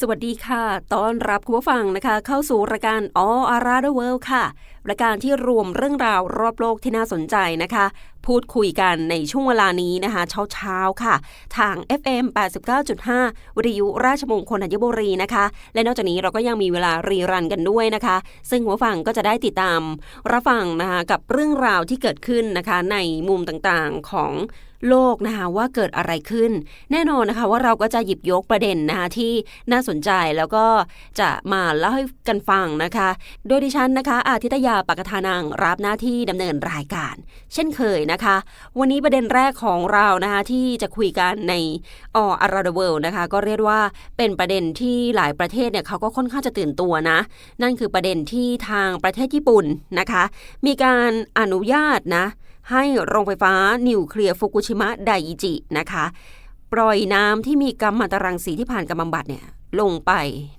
สวัสดีค่ะ ต้อนรับคุณผู้ฟังนะคะ เข้าสู่รายการ All Around the World ค่ะ รายการที่รวมเรื่องราวรอบโลกที่น่าสนใจนะคะ พูดคุยกันในช่วงเวลานี้นะคะ เช้าๆค่ะ ทาง FM 89.5 วิทยุราชมงคลธัญบุรีนะคะ และนอกจากนี้เราก็ยังมีเวลารีรันกันด้วยนะคะ ซึ่งหัวฟังก็จะได้ติดตาม รับฟังนะคะกับเรื่องราวที่เกิดขึ้นนะคะในมุมต่างๆของ โลกนะคะว่าเกิดอะไรขึ้น แน่นอนนะคะว่าเราก็จะหยิบยกประเด็นนะคะที่น่าสนใจแล้วก็จะมาเล่าให้กันฟังนะคะ โดยดิฉันนะคะอาทิตยาปกทานังรับหน้าที่ดำเนินรายการ เช่นเคยนะคะ วันนี้ประเด็นแรกของเรานะคะที่จะคุยกันในอออาราเวิลนะคะก็เรียกว่าเป็นประเด็นที่หลายประเทศเนี่ยเขาก็ค่อนข้างจะตื่นตัวนะ นั่นคือประเด็นที่ทางประเทศญี่ปุ่นนะคะ มีการอนุญาตนะ ให้โรงไฟฟ้านิวเคลียร์ฟุกุชิมะไดอิจินะคะ ปล่อยน้ำที่มีกัมมันตรังสีที่ผ่านการบำบัดเนี่ยลงไป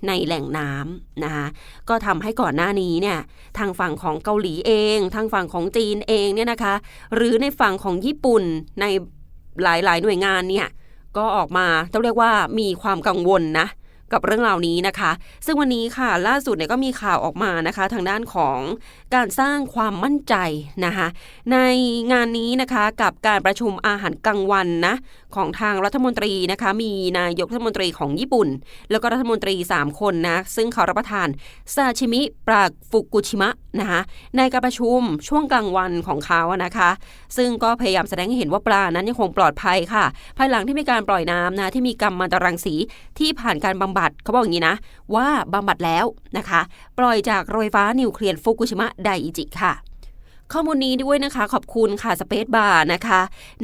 ในแหล่งน้ำนะคะก็ทำให้ก่อนหน้านี้เนี่ยทางฝั่งของเกาหลีเอง ทางฝั่งของจีนเองเนี่ยนะคะ หรือในฝั่งของญี่ปุ่นในหลายๆ หน่วยงานเนี่ยก็ออกมาต้องเรียกว่ามีความกังวลนะ กับเรื่องราวนี้นะคะ ซึ่งวันนี้ค่ะล่าสุดเนี่ยก็มีข่าวออกมานะคะ ทางด้านของการสร้างความมั่นใจนะคะ ในงานนี้นะคะกับการประชุมอาหารกลางวันนะของทางรัฐมนตรีนะคะ มีนายกรัฐมนตรีของญี่ปุ่น แล้วก็รัฐมนตรี 3 คนนะ ซึ่งเขารับประทานซาชิมิปลาฟุกุชิมะนะคะในการประชุมช่วงกลางวันของเขานะคะ ซึ่งก็พยายามแสดงให้เห็นว่าปลานั้นยังคงปลอดภัยค่ะ ภายหลังที่มีการปล่อยน้ำนะที่มีกัมมันตรังสีที่ผ่านการบำบัดเขาบอกอย่างนี้นะ ว่าบำบัดแล้วนะคะ ปล่อยจากโรงไฟฟ้านิวเคลียร์ฟุกุชิมะไดอิจิค่ะ ข้อมูลนี้ด้วยนะคะ ขอบคุณค่ะสเปซบาร์นะคะ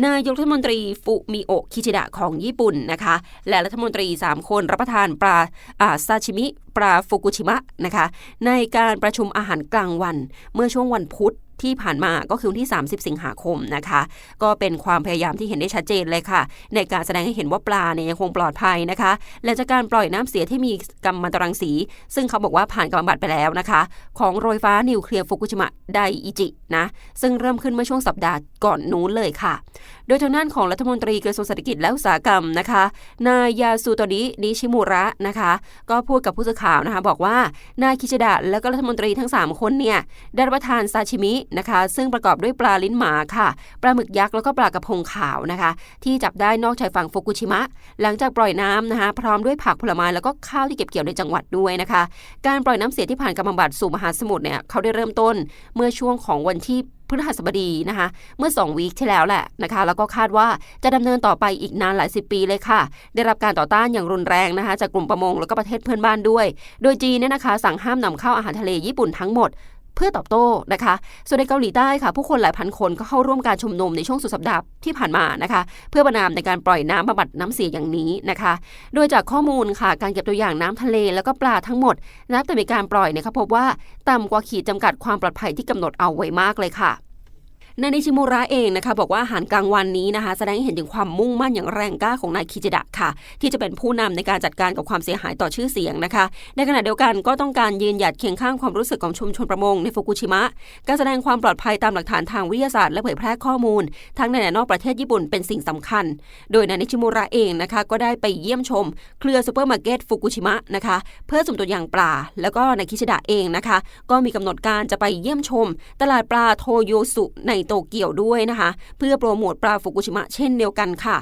นายกรัฐมนตรีฟุมิโอะคิชิดะของญี่ปุ่นนะคะ และรัฐมนตรี 3 คนรับประทานปลาซาชิมิปลาฟุกุชิมะนะคะ ในการประชุมอาหารกลางวันเมื่อช่วงวันพุธ ที่ผ่านมาก็คือวันที่ 30 สิงหาคมนะคะ ก็เป็นความพยายามที่เห็นได้ชัดเจนเลยค่ะ ในการแสดงให้เห็นว่าปลาเนี่ยยังคงปลอดภัยนะคะ และจากการปล่อยน้ำเสียที่มีกัมมันตรังสี ซึ่งเขาบอกว่าผ่านการบำบัดไปแล้วนะคะ ของโรงไฟฟ้านิวเคลียร์ฟุกุชิมะไดอิจินะซึ่งเริ่มขึ้นเมื่อช่วงสัปดาห์ก่อนนู้นเลยค่ะ โดยทางด้านของรัฐมนตรีกระทรวงเศรษฐกิจและอุตสาหกรรมนะคะ นายยาสุโตรินิชิมุระนะคะ ก็พูดกับผู้สื่อข่าวนะคะ บอกว่านายคิชิดะและก็รัฐมนตรีทั้ง 3 คนเนี่ยได้รับประทานซาชิมินะคะ ซึ่งประกอบด้วยปลาลิ้นหมาค่ะ ปลาหมึกยักษ์แล้วก็ปลากระพงขาวนะคะ ที่จับได้นอกชายฝั่งฟุกุชิมะ หลังจากปล่อยน้ำนะคะ พร้อมด้วยผักผลไม้แล้วก็ข้าวที่เก็บเกี่ยวในจังหวัดด้วยนะคะ การปล่อยน้ำเสียที่ผ่านการบำบัดสู่มหาสมุทรเนี่ยเขาได้เริ่มต้นเมื่อช่วงของวันที่พฤหัสบดีนะคะ เมื่อ 2 วีคที่แล้วแหละนะคะ แล้วก็คาดว่าจะดำเนินต่อไปอีกนานหลายสิบปีเลยค่ะ ได้รับการต่อต้านอย่างรุนแรงนะคะ จากกลุ่มประมงแล้วก็ประเทศเพื่อนบ้านด้วย โดยจีนเนี่ยนะคะ สั่งห้ามนำเข้าอาหารทะเลญี่ปุ่นทั้งหมด เพื่อตอบโต้นะคะ ส่วนในเกาหลีใต้ค่ะ ผู้คนหลายพันคนก็เข้าร่วมการชุมนุมในช่วงสุดสัปดาห์ที่ผ่านมานะคะ เพื่อประนามในการปล่อยน้ำบำบัดน้ำเสียอย่างนี้นะคะ โดยจากข้อมูลค่ะ การเก็บตัวอย่างน้ำทะเลแล้วก็ปลาทั้งหมดนับแต่มีการปล่อยเนี่ยเขาพบว่าต่ำกว่าขีดจำกัดความปลอดภัยที่กำหนดเอาไว้มากเลยค่ะ นายนิชิมุระเองนะคะ บอกว่าอาหารกลางวันนี้นะคะ แสดงให้เห็นถึงความมุ่งมั่นอย่างแรงกล้าของนายคิจิดะค่ะ ที่จะเป็นผู้นำในการจัดการกับความเสียหายต่อชื่อเสียงนะคะ ในขณะเดียวกันก็ต้องการยืนหยัดเคียงข้างความรู้สึกของชุมชนประมงในฟุกุชิมะ การแสดงความปลอดภัยตามหลักฐานทางวิทยาศาสตร์และเผยแพร่ข้อมูล ทั้งในและนอกประเทศญี่ปุ่นเป็นสิ่งสำคัญ โดยนายนิชิมุระเองนะคะก็ได้ไปเยี่ยมชม เครือซูเปอร์มาร์เก็ตฟุกุชิมะนะคะเพื่อสุ่มตัวอย่างปลา แล้วก็นายคิชิดะเองนะคะ ก็มีกำหนดการจะไปเยี่ยมชม ตลาดปลาโทโยสุในโตเกียวด้วยนะคะ เพื่อโปรโมทปลาฟุกุชิมะเช่นเดียวกันค่ะ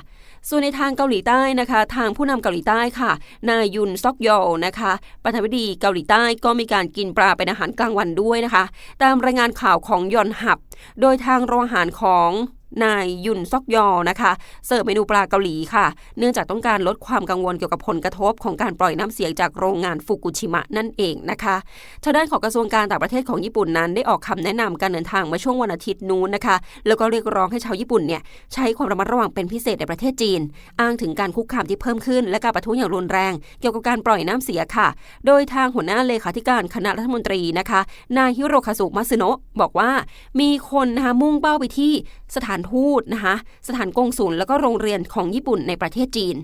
ส่วนในทางเกาหลีใต้นะคะ ทางผู้นำเกาหลีใต้ค่ะ นายยุนซอกยอลนะคะประธานาธิบดีเกาหลีใต้ก็มีการกินปลาเป็นอาหารกลางวันด้วยนะคะ ตามรายงานข่าวของยอนหับ โดยทางโรงอาหารของ นายยุนซอกยอนะคะเสิร์ฟเมนูปลาเกาหลีค่ะ เนื่องจากต้องการลดความกังวลเกี่ยวกับผลกระทบของการปล่อยน้ำเสียจากโรงงานฟุกุชิมะนั่นเองนะคะทางด้านของกระทรวงการต่างประเทศของญี่ปุ่นนั้น ได้ออกคำแนะนำการเดินทางมาช่วงวันอาทิตย์นู้นนะคะ แล้วก็เรียกร้องให้ชาวญี่ปุ่นเนี่ยใช้ความระมัดระวังเป็นพิเศษในประเทศจีน อ้างถึงการคุกคามที่เพิ่มขึ้น และการประทุอย่างรุนแรง เกี่ยวกับการปล่อยน้ำเสียค่ะ โดยทางหัวหน้าเลขาธิการคณะรัฐมนตรีนะคะ นายฮิโรคาสุมาซึโนะบอกว่า มีคนนะคะมุ่งเป้าไปที่ สถานทูตนะคะ สถานกงสุลแล้วก็โรงเรียนของญี่ปุ่นในประเทศจีน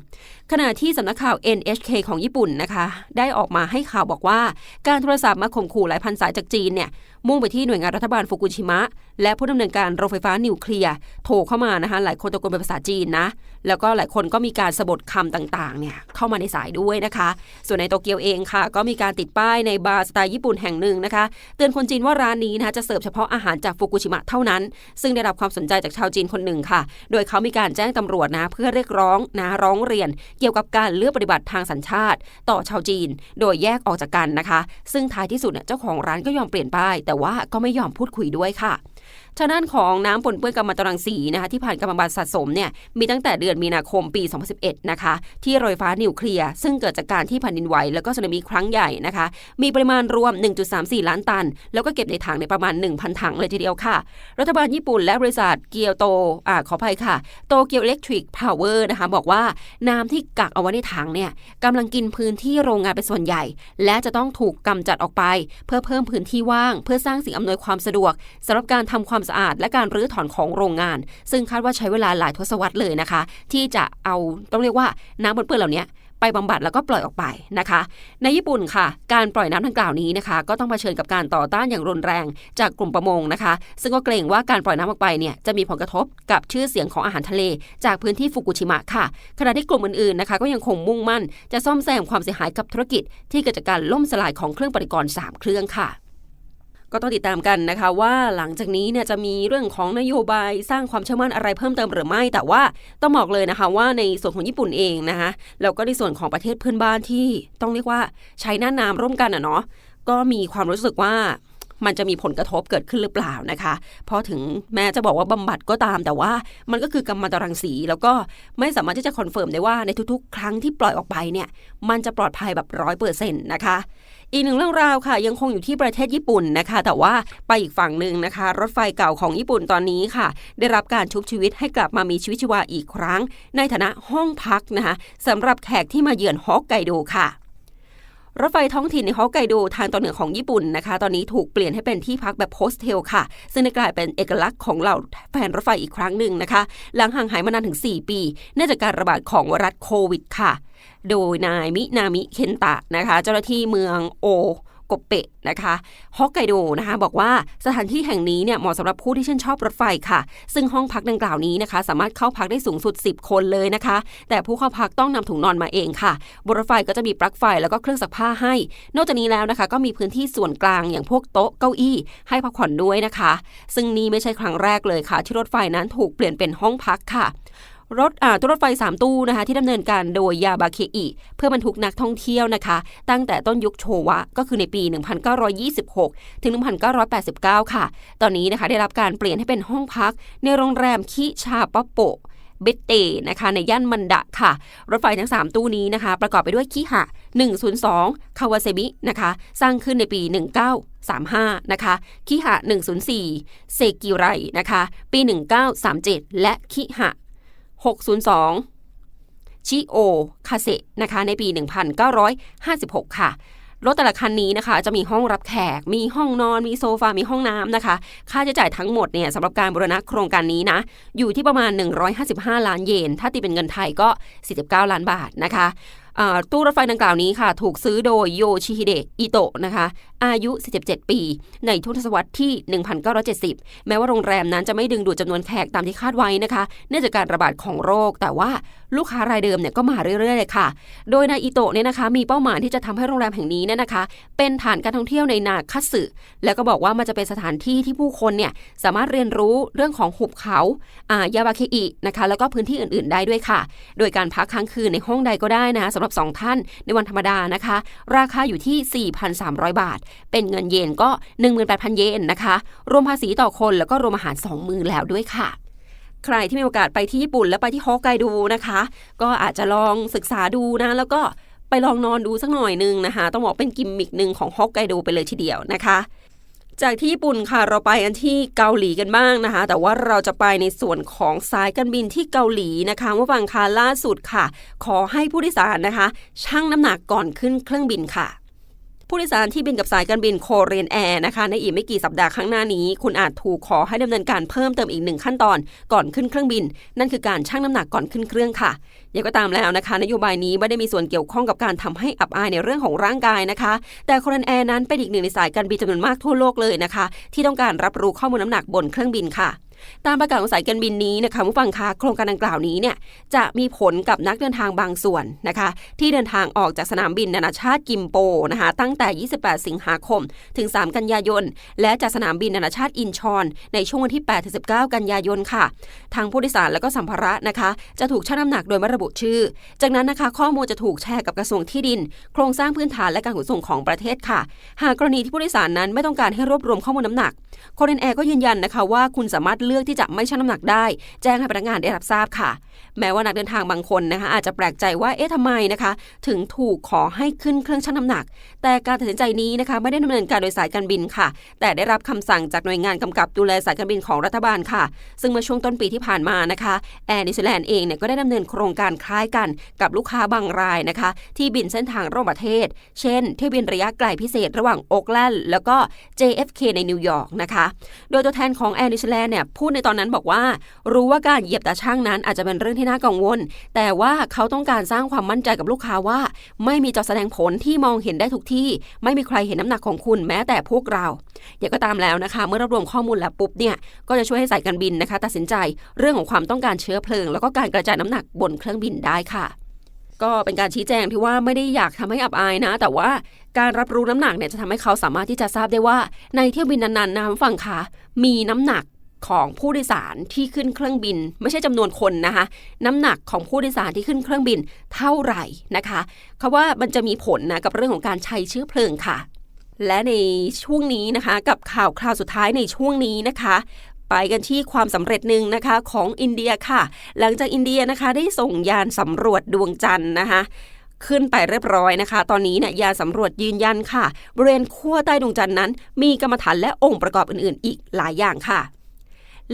ขณะที่สำนักข่าว NHK ของญี่ปุ่นนะคะ ได้ออกมาให้ข่าวบอกว่า การโทรศัพท์มาข่มขู่หลายพันสายจากจีนเนี่ยมุ่งไปที่หน่วยงานรัฐบาลฟุกุชิมะ และผู้ดำเนินการโรงไฟฟ้านิวเคลียร์โทรเข้ามานะคะหลายคนตะโกนเป็นภาษาจีนนะ แล้วก็หลายคนก็มีการสะบดคำต่างๆเนี่ยเข้ามาในสายด้วยนะคะ ส่วนในโตเกียวเองค่ะ ก็มีการติดป้ายในบาร์สไตล์ญี่ปุ่นแห่งหนึ่งนะคะ เตือนคนจีนว่าร้านนี้นะคะจะเสิร์ฟเฉพาะอาหารจากฟุกุชิมะเท่านั้น ซึ่งได้รับความสนใจจากชาวจีนคนหนึ่งค่ะ โดยเขามีการแจ้งตำรวจนะเพื่อเรียกร้องนะร้องเรียนเกี่ยวกับการเลือกปฏิบัติทางสัญชาติ ต่อชาวจีน โดยแยกออกจากกันนะคะ ซึ่งท้ายที่สุดเนี่ยเจ้าของร้านก็ยอมเปลี่ยนป้ายแต่ว่าก็ไม่ยอมพูดคุยด้วยค่ะ ทางด้านของน้ำปนเปื้อนกัมมันตรังสีนะคะที่ผ่านการบำบัดสะสมเนี่ยมีตั้งแต่เดือนมีนาคมปี 2011 นะคะ ที่โรงไฟฟ้านิวเคลียร์ซึ่งเกิดจากการที่แผ่นดินไหวแล้วก็สึนามิครั้งใหญ่นะคะ มีปริมาณรวม 1.34 ล้านตัน แล้วก็เก็บในถังในประมาณ 1,000 ถังเลยทีเดียวค่ะ รัฐบาลญี่ปุ่นและบริษัทเกียวโตอ่าขออภัยค่ะโตเกียวอิเล็กทริกพาวเวอร์นะคะบอกว่าน้ำที่กักเอาไว้ในถังเนี่ยกำลังกินพื้นที่โรงงานเป็นส่วนใหญ่ และจะต้องถูกกำจัดออกไป เพื่อเพิ่มพื้นที่ว่าง เพื่อสร้างสิ่งอำนวยความสะดวกสำหรับการทำความสะอาด และการรื้อถอนของโรงงาน ซึ่งคาดว่าใช้เวลาหลายทศวรรษเลยนะคะ ที่จะเอาต้องเรียกว่าน้ำปนเปื้อนเหล่านี้ไปบำบัดแล้วก็ปล่อยออกไปนะคะ ในญี่ปุ่นค่ะ การปล่อยน้ำดังกล่าวนี้นะคะ ก็ต้องเผชิญกับการต่อต้านอย่างรุนแรงจากกลุ่มประมงนะคะ ซึ่งก็เกรงว่าการปล่อยน้ำออกไปเนี่ยจะมีผลกระทบกับชื่อเสียงของอาหารทะเล จากพื้นที่ฟุกุชิมะค่ะขณะที่กลุ่มอื่นๆนะคะ ก็ยังคงมุ่งมั่น จะซ่อมแซมความเสียหายกับธุรกิจ ที่เกิดจากการล่มสลายของเครื่องปฏิกรณ์3เครื่องค่ะ ก็ต้องติดตามกันนะคะว่าหลังจากนี้เนี่ยจะมีเรื่องของนโยบายสร้างความเชื่อมั่นอะไรเพิ่มเติมหรือไม่ แต่ว่าต้องบอกเลยนะคะว่าในส่วนของญี่ปุ่นเองนะคะแล้วก็ในส่วนของประเทศเพื่อนบ้านที่ต้องเรียกว่าใช้หน้าน้ำร่วมกันอะเนาะก็มีความรู้สึกว่ามันจะมีผลกระทบเกิดขึ้นหรือเปล่านะคะ เพราะถึงแม้จะบอกว่าบำบัดก็ตาม แต่ว่ามันก็คือกรรมตรังสี แล้วก็ไม่สามารถที่จะคอนเฟิร์มได้ว่าในทุกๆ ครั้งที่ปล่อยออกไปเนี่ย มันจะปลอดภัยแบบร้อยเปอร์เซ็นต์นะคะ อีกหนึ่งเรื่องราวค่ะ ยังคงอยู่ที่ประเทศญี่ปุ่นนะคะ แต่ว่าไปอีกฝั่งหนึ่งนะคะ รถไฟเก่าของญี่ปุ่นตอนนี้ค่ะ ได้รับการชุบชีวิตให้กลับมามีชีวิตชีวาอีกครั้ง ในฐานะห้องพักนะคะสำหรับแขกที่มาเยือนฮอกไกโดค่ะรถไฟท้องถิ่นในฮอกไกโดทางตอนเหนือของญี่ปุ่นนะคะ ตอนนี้ถูกเปลี่ยนให้เป็นที่พักแบบโฮสเทลค่ะ ซึ่งได้กลายเป็นเอกลักษณ์ของเหล่าแฟนรถไฟอีกครั้งหนึ่งนะคะ หลังห่างหายมานานถึง 4 ปีเนื่องจากการระบาดของรัฐโควิดค่ะ โดยนายมินามิเคนตะนะคะ เจ้าหน้าที่เมืองโอกบเปะนะคะฮอกไกโดนะคะ บอกว่าสถานที่แห่งนี้เนี่ยเหมาะสำหรับผู้ที่ชื่นชอบรถไฟค่ะ ซึ่งห้องพักดังกล่าวนี้นะคะ สามารถเข้าพักได้สูงสุด 10 คนเลยนะคะ แต่ผู้เข้าพักต้องนำถุงนอนมาเองค่ะ บนรถไฟก็จะมีปลั๊กไฟแล้วก็เครื่องซักผ้าให้ นอกจากนี้แล้วนะคะ ก็มีพื้นที่ส่วนกลางอย่างพวกโต๊ะเก้าอี้ ให้พักผ่อนด้วยนะคะ ซึ่งนี่ไม่ใช่ครั้งแรกเลยค่ะ ที่รถไฟนั้นถูกเปลี่ยนเป็นห้องพักค่ะ รถอ่าตู้รถไฟ 3 ตู้นะคะที่ดำเนินการโดยยาบาเคอิ เพื่อบรรทุกนักท่องเที่ยวนะคะ ตั้งแต่ต้นยุคโชวะ ก็คือในปี 1926 ถึง 1989 ค่ะ ตอนนี้นะคะได้รับการเปลี่ยนให้เป็นห้องพัก ในโรงแรมคิชาปะโปเบเตนะคะในย่านมันดะค่ะ รถไฟทั้ง 3 ตู้นี้นะคะ ประกอบไปด้วยคิหะ 102 คาวาเซบินะคะ สร้างขึ้นในปี 1935 นะคะ คิหะ 104 เซกิไรนะคะ ปี 1937 และคิหะ 602 ชิโอ คาเซนะคะในปี 1956 ค่ะรถแต่ละคันนี้นะคะ จะมีห้องรับแขก มีห้องนอน มีโซฟา มีห้องน้ำนะคะ ค่าใช้จ่ายทั้งหมดเนี่ยสำหรับการบูรณะโครงการนี้นะ อยู่ที่ประมาณ 155 ล้านเยน ถ้าตีเป็นเงินไทยก็ 49 ล้านบาทนะคะตู้รถไฟดังกล่าวนี้ค่ะ ถูกซื้อโดยโยชิฮิเดะอิโตะนะคะอายุ 47 ปี ในทุนศวรรษที่ 1970 แม้ว่าโรงแรมนั้นจะไม่ดึงดูดจำนวนแขกตามที่คาดไว้นะคะ เนื่องจากการระบาดของโรค แต่ว่าลูกค้ารายเดิมเนี่ยก็มาเรื่อยๆเลยค่ะ โดยนายอิโตะเนี่ยนะคะ มีเป้าหมายที่จะทำให้โรงแรมแห่งนี้เนี่ยนะคะ เป็นฐานการท่องเที่ยวในนาคัตสึแล้วก็บอกว่ามันจะเป็นสถานที่ที่ผู้คนเนี่ยสามารถเรียนรู้เรื่องของหุบเขาอายาบาเคอินะคะ แล้วก็พื้นที่อื่นๆ ได้ด้วยค่ะ โดยการพักค้างคืนในห้องใดก็ได้นะสำหรับ 2 ท่านในวันธรรมดานะคะ ราคาอยู่ที่ 4,300 บาทเป็นเงินเยนก็ 18,000 เยนนะคะ รวมภาษีต่อคนแล้วก็รวมอาหาร 2 มือแล้วด้วยค่ะใครที่มีโอกาสไปที่ญี่ปุ่นแล้วไปที่ฮอกไกโดนะคะ ก็อาจจะลองศึกษาดูนะ แล้วก็ไปลองนอนดูสักหน่อยนึงนะคะ ต้องบอกเป็นกิมมิกหนึ่งของฮอกไกโดไปเลยทีเดียวนะคะ จากที่ญี่ปุ่นค่ะเราไปกันที่เกาหลีกันบ้างนะคะ แต่ว่าเราจะไปในส่วนของสายการบินที่เกาหลีนะคะว่าฟังค่ะล่าสุดค่ะ ขอให้ผู้โดยสารนะคะชั่งน้ำหนักก่อนขึ้นเครื่องบินค่ะ ผู้โดยสารที่บินกับสายการบินโคเรียนแอร์นะคะในอีกไม่กี่สัปดาห์ข้างหน้านี้ คุณอาจถูกขอให้ดำเนินการเพิ่มเติมอีกหนึ่งขั้นตอนก่อนขึ้นเครื่องบิน นั่นคือการชั่งน้ำหนักก่อนขึ้นเครื่องค่ะยังก็ตามแล้วนะคะ นโยบายนี้ไม่ได้มีส่วนเกี่ยวข้องกับการทำให้อับอายในเรื่องของร่างกายนะคะ แต่โคเรียนแอร์นั้นเป็นอีกหนึ่งในสายการบินจำนวนมากทั่วโลกเลยนะคะ ที่ต้องการรับรู้ข้อมูลน้ำหนักบนเครื่องบินค่ะ ตามประกาศของสายการบินนี้นะคะผู้ฟังคะโครงการดังกล่าวนี้เนี่ยจะมีผลกับนักเดินทางบางส่วนนะคะ ที่เดินทางออกจากสนามบินนานาชาติกิมโปนะคะตั้งแต่ 28 สิงหาคม ถึง 3 กันยายน และจากสนามบินนานาชาติอินชอน ในช่วงวันที่8 19 กันยายนค่ะ ทางผู้โดยสารและก็สัมภาระนะคะ จะถูกชั่งน้ำหนักโดยไม่ระบุชื่อ จากนั้นนะคะข้อมูลจะถูกแชร์กับกระทรวงที่ดิน โครงสร้างพื้นฐานและการขนส่งของประเทศค่ะ หากกรณีที่ผู้โดยสารนั้นไม่ต้องการให้รวบรวมข้อมูลน้ำหนักโคเรนแอร์ก็ยืนยันนะคะว่าคุณสามารถเลือกที่จะไม่ชั่งน้ำหนักได้ แจ้งให้พนักงานได้รับทราบค่ะ แม้ว่านักเดินทางบางคนนะคะ อาจจะแปลกใจว่าเอ๊ะทำไมนะคะ ถึงถูกขอให้ขึ้นเครื่องชั่งน้ำหนัก แต่การตัดสินใจนี้นะคะ ไม่ได้ดำเนินการโดยสายการบินค่ะ แต่ได้รับคำสั่งจากหน่วยงานกำกับดูแลสายการบินของรัฐบาลค่ะ ซึ่งเมื่อช่วงต้นปีที่ผ่านมานะคะแอร์นิวซีแลนด์เองเนี่ยก็ได้ดำเนินโครงการคล้ายกันกับลูกค้าบางรายนะคะ ที่บินเส้นทางระหว่างประเทศ เช่น เที่ยวบินระยะไกลพิเศษระหว่างโอ๊กแลนด์แล้วก็ JFK ในนิวยอร์กนะคะ โดยตัวแทนของแอร์นิวซีแลนด์เนี่ยพูดในตอนนั้นบอกว่า รู้ว่าการเหยียบตาช่างนั้นอาจจะเป็นเรื่องที่น่ากังวล แต่ว่าเขาต้องการสร้างความมั่นใจกับลูกค้าว่า ไม่มีจอแสดงผลที่มองเห็นได้ทุกที่ ไม่มีใครเห็นน้ำหนักของคุณแม้แต่พวกเราอย่างก็ตามแล้วนะคะ เมื่อรวบรวมข้อมูลแล้วปุ๊บเนี่ยก็จะช่วยให้สายการบินนะคะ ตัดสินใจเรื่องของความต้องการเชื้อเพลิง แล้วก็การกระจายน้ำหนักบนเครื่องบินได้ค่ะก็เป็นการชี้แจงที่ว่าไม่ได้อยากทำให้อับอายนะ แต่ว่าการรับรู้น้ำหนักเนี่ยจะทำให้เขาสามารถที่จะทราบได้ว่า ในเที่ยวบินนั้นๆน้ำฝั่งค่ะมีน้ำหนัก ของผู้โดยสารที่ขึ้นเครื่องบิน ไม่ใช่จำนวนคนนะคะ น้ำหนักของผู้โดยสารที่ขึ้นเครื่องบินเท่าไหร่นะคะเขาว่ามันจะมีผลนะกับเรื่องของการใช้เชื้อเพลิงค่ะ และในช่วงนี้นะคะ กับข่าวคราวสุดท้ายในช่วงนี้นะคะไปกันที่ความสำเร็จหนึ่งนะคะของอินเดียค่ะ หลังจากอินเดียนะคะได้ส่งยานสำรวจดวงจันทร์นะคะขึ้นไปเรียบร้อยนะคะ ตอนนี้เนี่ยยานสำรวจยืนยันค่ะบริเวณขั้วใต้ดวงจันทร์นั้น มีกรรมฐานและองค์ประกอบอื่นๆ อีกหลายอย่างค่ะ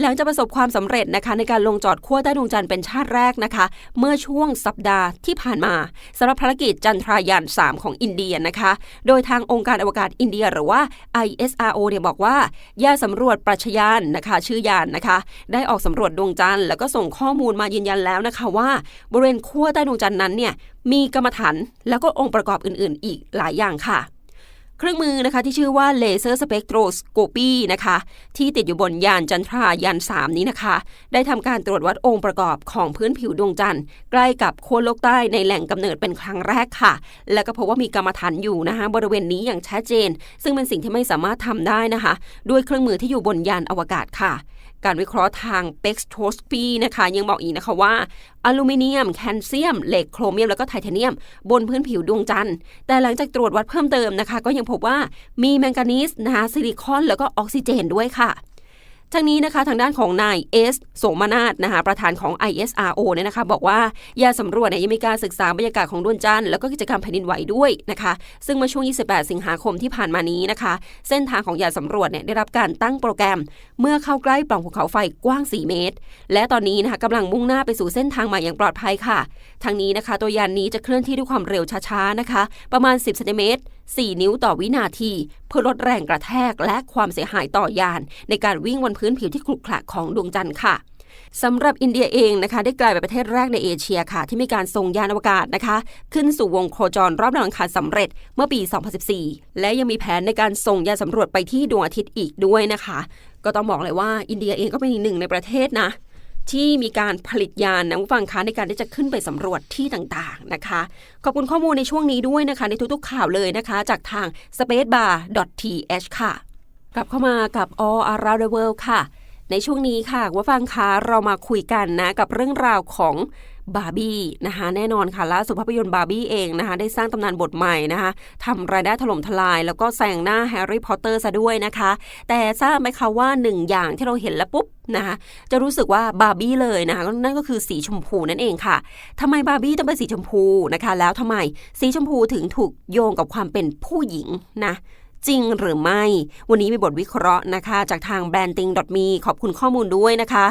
หลังจะประสบความสำเร็จนะคะในการลงจอดขั้วใต้ดวงจันทร์เป็นชาติแรกนะคะ เมื่อช่วงสัปดาห์ที่ผ่านมาสำหรับภารกิจจันทรายาน3 ของอินเดียนะคะ โดยทางองค์การอวกาศอินเดียหรือว่า ISRO เนี่ยบอกว่ายานสำรวจปรัชญานนะคะ ชื่อยานนะคะ ได้ออกสำรวจดวงจันทร์แล้วก็ส่งข้อมูลมายืนยันแล้วนะคะว่า บริเวณขั้วใต้ดวงจันทร์นั้นเนี่ยมีกรรมฐานแล้วก็องค์ประกอบอื่น ๆ อีกหลายอย่างค่ะ เครื่องมือนะคะที่ชื่อว่าเลเซอร์สเปกโทรสโกปีนะคะ ที่ติดอยู่บนยานจันทรายาน 3 นี้นะคะ ได้ทำการตรวจวัดองค์ประกอบของพื้นผิวดวงจันทร์ ใกล้กับโคนโลกใต้ในแหล่งกำเนิดเป็นครั้งแรกค่ะ แล้วก็พบว่ามีกรรมฐานอยู่นะคะบริเวณนี้อย่างชัดเจน ซึ่งเป็นสิ่งที่ไม่สามารถทำได้นะคะ ด้วยเครื่องมือที่อยู่บนยานอวกาศค่ะ การวิเคราะห์ทางเปกโทสปีนะคะยังบอกอีกนะคะว่าอลูมิเนียม แคลเซียม เหล็กโครเมียม แล้วก็ไทเทเนียม บนพื้นผิวดวงจันทร์ แต่หลังจากตรวจวัดเพิ่มเติมนะคะ ก็ยังพบว่ามีแมงกานีสนะคะซิลิคอน แล้วก็ออกซิเจนด้วยค่ะ ทั้งนี้นะคะทางด้านของนายเอสโสมนาตนะคะประธานของ ISRO เนี่ยนะคะบอกว่ายาสำรวจเนี่ยยังมีการศึกษาบรรยากาศของดวงจันทร์แล้วก็กิจกรรมแผ่นดินไหวด้วยนะคะ ซึ่งเมื่อช่วง 28 สิงหาคมที่ผ่านมานี้นะคะ เส้นทางของยาสำรวจเนี่ยได้รับการตั้งโปรแกรม เมื่อเข้าใกล้ปล่องภูเขาไฟกว้าง 4 เมตร และตอนนี้นะคะกำลังมุ่งหน้าไปสู่เส้นทางใหม่อย่างปลอดภัยค่ะทางนี้นะคะ ตัวยานนี้จะเคลื่อนที่ด้วยความเร็วช้าๆนะคะ ประมาณ 10เซนติเมตร 4 นิ้วต่อวินาที เพื่อลดแรงกระแทกและความเสียหายต่อยาน ในการวิ่งบนพื้นผิวที่ขรุขระของดวงจันทร์ค่ะสำหรับอินเดียเองนะคะได้กลายเป็นประเทศแรกในเอเชียค่ะ ที่มีการส่งยานอวกาศนะคะ ขึ้นสู่วงโคจรรอบดาวอังคารสำเร็จเมื่อปี 2014 และยังมีแผนในการส่งยานสำรวจไปที่ดวงอาทิตย์อีกด้วยนะคะ ก็ต้องบอกเลยว่าอินเดียเองก็เป็นหนึ่งในประเทศนะ ที่มีการผลิตยานนะผู้ฟังคะในการที่จะขึ้นไปสำรวจที่ต่างๆนะคะ ขอบคุณข้อมูลในช่วงนี้ด้วยนะคะ ในทุกๆข่าวเลยนะคะ จากทาง spacebar.th ค่ะ กลับเข้ามากับ All Around the World ค่ะ ในช่วงนี้ค่ะว่าฟังคะเรามาคุยกันนะกับเรื่องราวของ บาร์บี้นะคะแน่นอนค่ะล่าสุดภาพยนตร์บาร์บี้เองนะคะได้สร้างตำนานบทใหม่นะคะทำรายได้ถล่มทลาย แล้วก็แซงหน้าแฮร์รี่พอตเตอร์ซะด้วยนะคะ แต่ทราบไหมคะว่าหนึ่งอย่างที่เราเห็นแล้วปุ๊บนะคะจะรู้สึกว่าบาร์บี้เลยนะคะนั่นก็คือสีชมพูนั่นเองค่ะทำไมบาร์บี้ต้องเป็นสีชมพูนะคะ แล้วทำไมสีชมพูถึงถูกโยงกับความเป็นผู้หญิงนะ จริงหรือไม่ วันนี้มีบทวิเคราะห์นะคะ จากทางแบรนด์ติง .me ขอบคุณข้อมูลด้วยนะคะ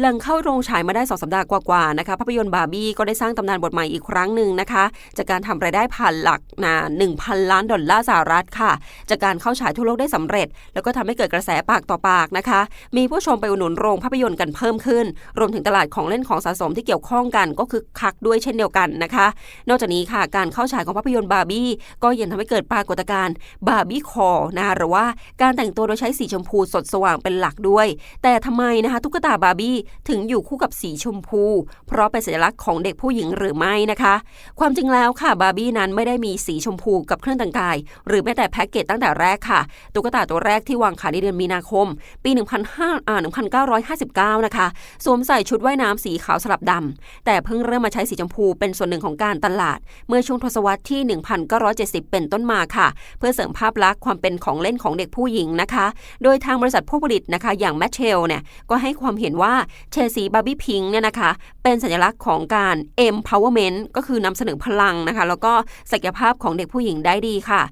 หลังเข้าโรงฉายมาได้สองสัปดาห์กว่าๆนะคะภาพยนตร์บาร์บี้ก็ได้สร้างตำนานบทใหม่อีกครั้งหนึ่งนะคะ จากการทำรายได้ผ่านหลักนา1,000 ล้านดอลลาร์สหรัฐค่ะ จากการเข้าฉายทั่วโลกได้สำเร็จ แล้วก็ทำให้เกิดกระแสปากต่อปากนะคะ มีผู้ชมไปอุดหนุนโรงภาพยนตร์กันเพิ่มขึ้น รวมถึงตลาดของเล่นของสะสมที่เกี่ยวข้องกันก็คือคักด้วยเช่นเดียวกันนะคะ นอกจากนี้ค่ะการเข้าฉายของภาพยนตร์บาร์บี้ก็ยังทำให้เกิดปรากฏการณ์บาร์บี้คอนะคะหรือว่าการแต่งตัวโดยใช้สีชมพูสดสว่างเป็นหลักด้วย แต่ทำไมนะคะตุ๊กตาบาร์บี้ถึงอยู่คู่กับสีชมพู เพราะเป็นสัญลักษณ์ของเด็กผู้หญิงหรือไม่นะคะ ความจริงแล้วค่ะบาร์บี้นั้นไม่ได้มีสีชมพูกับเครื่องแต่งกาย หรือแม้แต่แพ็กเกจตั้งแต่แรกค่ะ ตุ๊กตาตัวแรกที่วางขายในเดือนมีนาคม ปี1959 นะคะ สวมใส่ชุดว่ายน้ำสีขาวสลับดำแต่เพิ่งเริ่มมาใช้สีชมพูเป็นส่วนหนึ่งของการตลาด เมื่อช่วงทศวรรษที่ 1970 เป็นต้นมาค่ะ เพื่อเสริมภาพลักษความเป็นของเล่นของเด็กผู้หญิงนะคะ โดยทางบริษัทผู้ผลิตนะคะอย่างแมชเชลเนี่ยก็ให้ความเห็นว่าเชสีบาร์บี้พิงเนี่ยนะคะเป็นสัญลักษณ์ของการ empowerment ก็คือนำเสนอพลังนะคะ แล้วก็ศักยภาพของเด็กผู้หญิงได้ดีค่ะ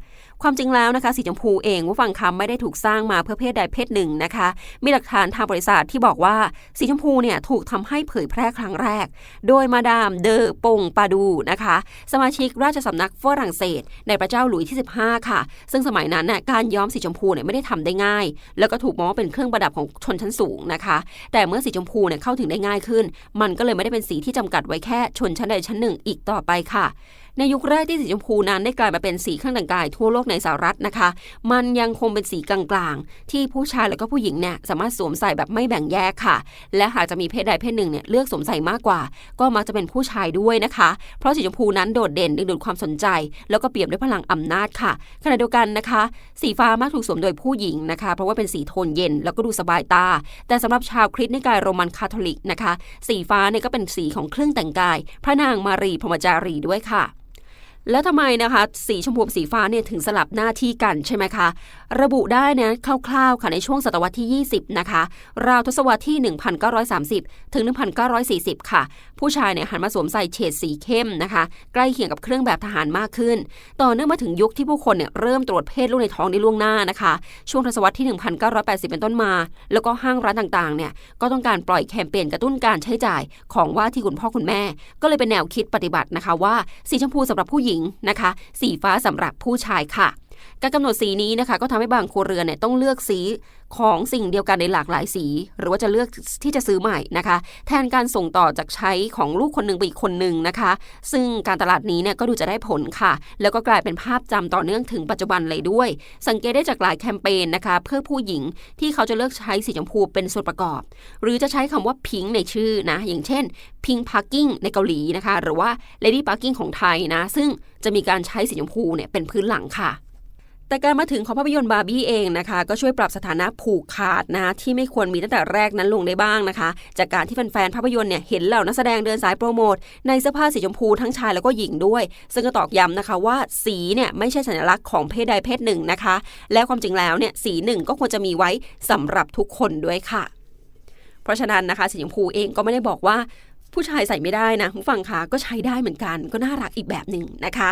ความจริงแล้วนะคะสีชมพูเองว่าฟังคำไม่ได้ถูกสร้างมาเพื่อเพศใดเพศหนึ่งนะคะ มีหลักฐานทางบริษัทที่บอกว่าสีชมพูเนี่ยถูกทำให้เผยแพร่ครั้งแรก โดยมาดามเดอปงปาดูนะคะ สมาชิกราชสำนักฝรั่งเศส ในพระเจ้าหลุยที่ 15 ค่ะ ซึ่งสมัยนั้นน่ยการย้อมสีชมพูเนี่ยไม่ได้ทำได้ง่าย แล้วก็ถูกมองว่าเป็นเครื่องประดับของชนชั้นสูงนะคะ แต่เมื่อสีชมพูเนี่ยเข้าถึงได้ง่ายขึ้น มันก็เลยไม่ได้เป็นสีที่จำกัดไว้แค่ชนชั้นใดชั้นหนึ่งอีกต่อไปค่ะ ในยุคแรกที่สีชมพูนั้นได้กลายมาเป็นสีเครื่องแต่งกายทั่วโลกในสหรัฐนะคะ มันยังคงเป็นสีกลางๆ ที่ผู้ชายและก็ผู้หญิงเนี่ยสามารถสวมใส่แบบไม่แบ่งแยกค่ะ และหากจะมีเพศใดเพศหนึ่งเนี่ยเลือกสวมใส่มากกว่า ก็มักจะเป็นผู้ชายด้วยนะคะ เพราะสีชมพูนั้นโดดเด่นดึงดูดความสนใจ แล้วก็เปี่ยมด้วยพลังอำนาจค่ะขณะเดียวกันนะคะ สีฟ้ามักถูกสวมโดยผู้หญิงนะคะ เพราะว่าเป็นสีโทนเย็นแล้วก็ดูสบายตา แต่สำหรับชาวคริสต์ในกายโรมันคาทอลิกนะคะ สีฟ้าเนี่ยก็เป็นสีของเครื่องแต่งกาย พระนางมารีพรหมจารีด้วยค่ะ แล้วทำไมนะคะ สีชมพูสีฟ้าเนี่ยถึงสลับหน้าที่กันใช่ไหมคะ ระบุได้นะคร่าวๆค่ะในช่วงศตวรรษที่ 20 นะคะ ราวทศวรรษที่ 1930 ถึง 1940 ค่ะ ผู้ชายเนี่ยหันมาสวมใส่เฉดสีเข้มนะคะ ใกล้เคียงกับเครื่องแบบทหารมากขึ้น ต่อเนื่องมาถึงยุคที่ผู้คนเนี่ยเริ่มตรวจเพศลูกในท้องในล่วงหน้านะคะ ช่วงทศวรรษที่ 1980 เป็นต้นมา แล้วก็ห้างร้านต่างๆเนี่ยก็ต้องการปล่อยแคมเปญกระตุ้นการใช้จ่ายของว่าที่คุณพ่อคุณแม่ ก็เลยเป็นแนวคิดปฏิบัตินะคะว่าสีชมพูสำหรับผู้หญิงนะคะ สีฟ้าสำหรับผู้ชายค่ะ การกำหนดสีนี้นะคะก็ทำให้บางครัวเรือนเนี่ยต้องเลือกสีของสิ่งเดียวกันในหลากหลายสี หรือว่าจะเลือกที่จะซื้อใหม่นะคะ แทนการส่งต่อจากใช้ของลูกคนหนึ่งไปอีกคนหนึ่งนะคะ ซึ่งการตลาดนี้เนี่ยก็ดูจะได้ผลค่ะ แล้วก็กลายเป็นภาพจำต่อเนื่องถึงปัจจุบันเลยด้วย สังเกตได้จากหลายแคมเปญนะคะ เพื่อผู้หญิงที่เขาจะเลือกใช้สีชมพูเป็นส่วนประกอบ หรือจะใช้คำว่าพิงในชื่อนะอย่างเช่นพิงพาร์กิ้งในเกาหลีนะคะ หรือว่าเลดี้พาร์กิ้งของไทยนะ ซึ่งจะมีการใช้สีชมพูเนี่ยเป็นพื้นหลังค่ะ แต่การมาถึงของภาพยนตร์บาร์บี้เองนะคะ ก็ช่วยปรับสถานะผูกขาดนะที่ไม่ควรมีตั้งแต่แรกนั้นลงได้บ้างนะคะ จากการที่แฟนๆภาพยนตร์เนี่ยเห็นเหล่านักแสดงเดินสายโปรโมทในเสื้อผ้าสีชมพูทั้งชายแล้วก็หญิงด้วย ซึ่งก็ตอกย้ำนะคะว่าสีเนี่ยไม่ใช่สัญลักษณ์ของเพศใดเพศหนึ่งนะคะ และความจริงแล้วเนี่ยสีหนึ่งก็ควรจะมีไว้สำหรับทุกคนด้วยค่ะ เพราะฉะนั้นนะคะสีชมพูเองก็ไม่ได้บอกว่าผู้ชายใส่ไม่ได้นะผู้ฟังคะก็ใช้ได้เหมือนกัน ก็น่ารักอีกแบบหนึ่งนะคะ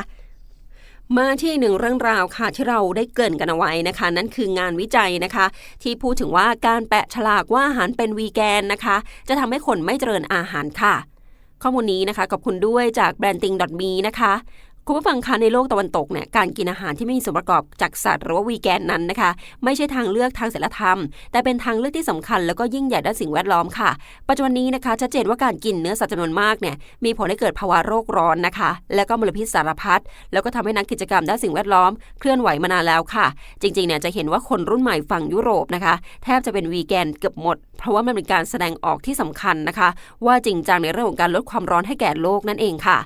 มาที่หนึ่งเรื่องราวค่ะที่เราได้เกินกันเอาไว้นะคะ นั่นคืองานวิจัยนะคะ ที่พูดถึงว่าการแปะฉลากว่าอาหารเป็นวีแกนนะคะ จะทำให้คนไม่เจริญอาหารค่ะ ข้อมูลนี้นะคะขอบคุณด้วยจากแบรนด์ติงดอทมีนะคะ คุณผู้ฟังคะในโลกตะวันตกเนี่ยการกินอาหารที่ไม่มีส่วนประกอบจากสัตว์หรือว่าวีแกนนั้นนะคะ ไม่ใช่ทางเลือกทางศีลธรรม แต่เป็นทางเลือกที่สำคัญแล้วก็ยิ่งใหญ่ด้านสิ่งแวดล้อมค่ะ ปัจจุบันนี้นะคะชัดเจนว่าการกินเนื้อสัตว์จำนวนมากเนี่ยมีผลให้เกิดภาวะโรคร้อนนะคะ แล้วก็มลพิษสารพัดแล้วก็ทำให้นักกิจกรรมด้านสิ่งแวดล้อมเคลื่อนไหวมานานแล้วค่ะ จริงๆเนี่ยจะเห็นว่าคนรุ่นใหม่ฝั่งยุโรปนะคะ แทบจะเป็นวีแกนเกือบหมด เพราะว่ามันเป็นการแสดงออกที่สำคัญนะคะ ว่าจริงจังในเรื่องของการลดความร้อนให้แก่โลกนั่นเองค่ะ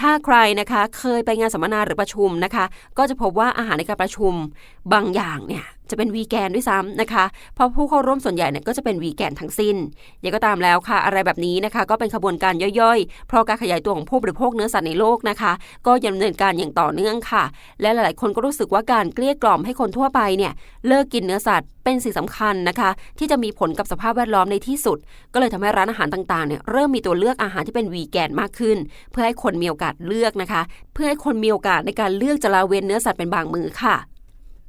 ถ้าใครนะคะเคยไปงานสัมมนาหรือประชุมนะคะ ก็จะพบว่าอาหารในการประชุมบางอย่างเนี่ย จะเป็นวีแกนด้วยซ้ำนะคะ เพราะผู้เข้าร่วมส่วนใหญ่เนี่ยก็จะเป็นวีแกนทั้งสิ้นยังก็ตามแล้วค่ะ อะไรแบบนี้นะคะก็เป็นขบวนการย่อยๆ เพราะการขยายตัวของผู้บริโภคเนื้อสัตว์ในโลกนะคะ ก็ยังดำเนินการอย่างต่อเนื่องค่ะ และหลายๆ คนก็รู้สึกว่าการเกลี้ยกล่อมให้คนทั่วไปเนี่ยเลิกกินเนื้อสัตว์เป็นสิ่งสำคัญนะคะ ที่จะมีผลกับสภาพแวดล้อมในที่สุด ก็เลยทำให้ร้านอาหารต่างๆเนี่ยเริ่มมีตัวเลือกอาหารที่เป็นวีแกนมากขึ้น เพื่อให้คนมีโอกาสเลือกนะคะ เพื่อให้คนมีโอกาสในการเลือกจะละเว้นเนื้อสัตว์เป็นบางมือค่ะ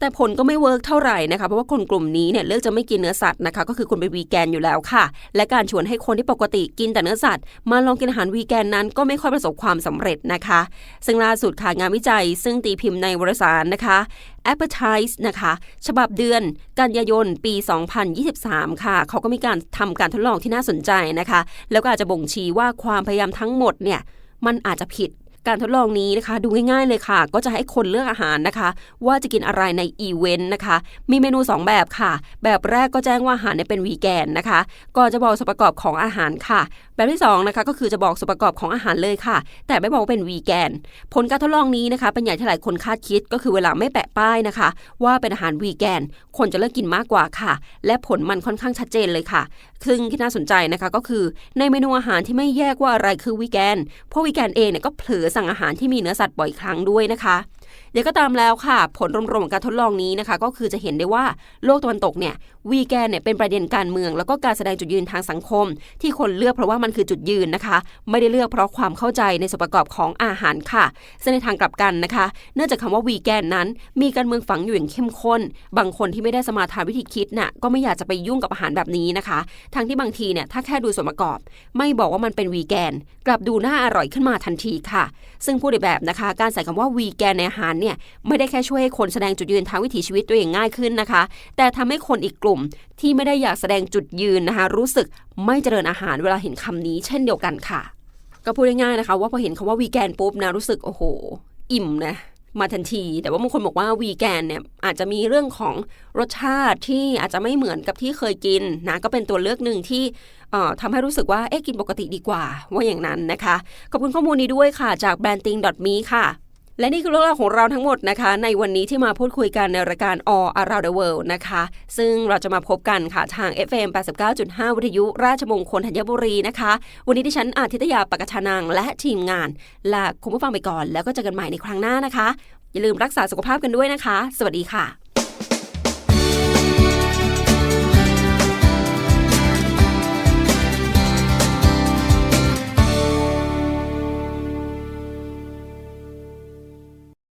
แต่ผลก็ไม่เวิร์กเท่าไหร่นะคะ เพราะว่าคนกลุ่มนี้เนี่ยเลือกจะไม่กินเนื้อสัตว์นะคะ ก็คือคนเป็นวีแกนอยู่แล้วค่ะ และการชวนให้คนที่ปกติกินแต่เนื้อสัตว์ มาลองกินอาหารวีแกนนั้นก็ไม่ค่อยประสบความสำเร็จนะคะ ซึ่งล่าสุดค่ะงานวิจัย ซึ่งตีพิมพ์ในวารสารนะคะ Appetize นะคะ ฉบับเดือนกันยายนปี 2023 ค่ะ เขาก็มีการทำการทดลองที่น่าสนใจนะคะ แล้วก็อาจจะบ่งชี้ว่าความพยายามทั้งหมดเนี่ยมันอาจจะผิด การทดลองนี้นะคะ ดูง่ายๆเลยค่ะ ก็จะให้คนเลือกอาหารนะคะ ว่าจะกินอะไรในอีเวนต์นะคะ มีเมนู 2 แบบค่ะ แบบแรกก็แจ้งว่าอาหารเนี่ยเป็นวีแกนนะคะก่อนจะบอกส่วนประกอบของอาหารค่ะแบบที่2นะคะก็คือจะบอกส่วนประกอบของอาหารเลยค่ะ แต่ไม่บอกเป็นวีแกน ผลการทดลองนี้นะคะ เป็นอย่างที่หลายคนคาดคิดก็คือเวลาไม่แปะป้ายนะคะ ว่าเป็นอาหารวีแกน คนจะเลิกกินมากกว่าค่ะ และผลมันค่อนข้างชัดเจนเลยค่ะ ซึ่งที่น่าสนใจนะคะก็คือ ในเมนูอาหารที่ไม่แยกว่าอะไรคือวีแกนเพราะวีแกนเองเนี่ยก็เผลอสั่งอาหารที่มีเนื้อสัตว์บ่อยครั้งด้วยนะคะ เดี๋ยวก็ตามแล้วค่ะ ผลรวมๆของการทดลองนี้นะคะ ก็คือจะเห็นได้ว่าโลกตะวันตกเนี่ยวีแกนเนี่ยเป็นประเด็นการเมือง แล้วก็การแสดงจุดยืนทางสังคม ที่คนเลือกเพราะว่ามันคือจุดยืนนะคะ ไม่ได้เลือกเพราะความเข้าใจในส่วนประกอบของอาหารค่ะซึ่งในทางกลับกันนะคะ เนื่องจากคำว่าวีแกนนั้น มีการเมืองฝังอยู่อย่างเข้มข้น บางคนที่ไม่ได้สมาทานวิธีคิดน่ะก็ไม่อยากจะไปยุ่งกับอาหารแบบนี้นะคะ ทั้งที่บางทีเนี่ยถ้าแค่ดูส่วนประกอบ ไม่บอกว่ามันเป็นวีแกน กลับดูน่าอร่อยขึ้นมาทันทีค่ะ ซึ่งพูดในแบบนะคะ การใส่คำว่าวีแกนในอาหารเนี่ยไม่ได้แค่ช่วยให้คนแสดงจุดยืนทางวิถีชีวิตตัวเองง่ายขึ้นนะคะ แต่ทำให้คนอีกกลุ่มที่ไม่ได้อยากแสดงจุดยืนนะคะ รู้สึกไม่เจริญอาหารเวลาเห็นคำนี้เช่นเดียวกันค่ะ ก็พูดง่ายๆนะคะ ว่าพอเห็นคำว่าวีแกนปุ๊บนะรู้สึกโอ้โห อิ่มนะมาทันที แต่ว่าบางคนบอกว่าวีแกนเนี่ยอาจจะมีเรื่องของรสชาติที่อาจจะไม่เหมือนกับที่เคยกินนะก็เป็นตัวเลือกหนึ่งที่ทำให้รู้สึกว่าเอ๊ะกินปกติดีกว่า ว่าอย่างนั้นนะคะ ขอบคุณข้อมูลนี้ด้วยค่ะ จาก branding.me ค่ะ และนี่คือเรื่องราวของเราทั้งหมดนะคะ ในวันนี้ที่มาพูดคุยกันในรายการ All Around the World นะคะ ซึ่งเราจะมาพบกันค่ะทาง FM 89.5 วิทยุราชมงคลธัญบุรีนะคะ วันนี้ที่ฉันอาทิตยาปกชานางและทีมงานลาคุณผู้ฟังไปก่อน แล้วก็เจอกันใหม่ในครั้งหน้านะคะ อย่าลืมรักษาสุขภาพกันด้วยนะคะ สวัสดีค่ะ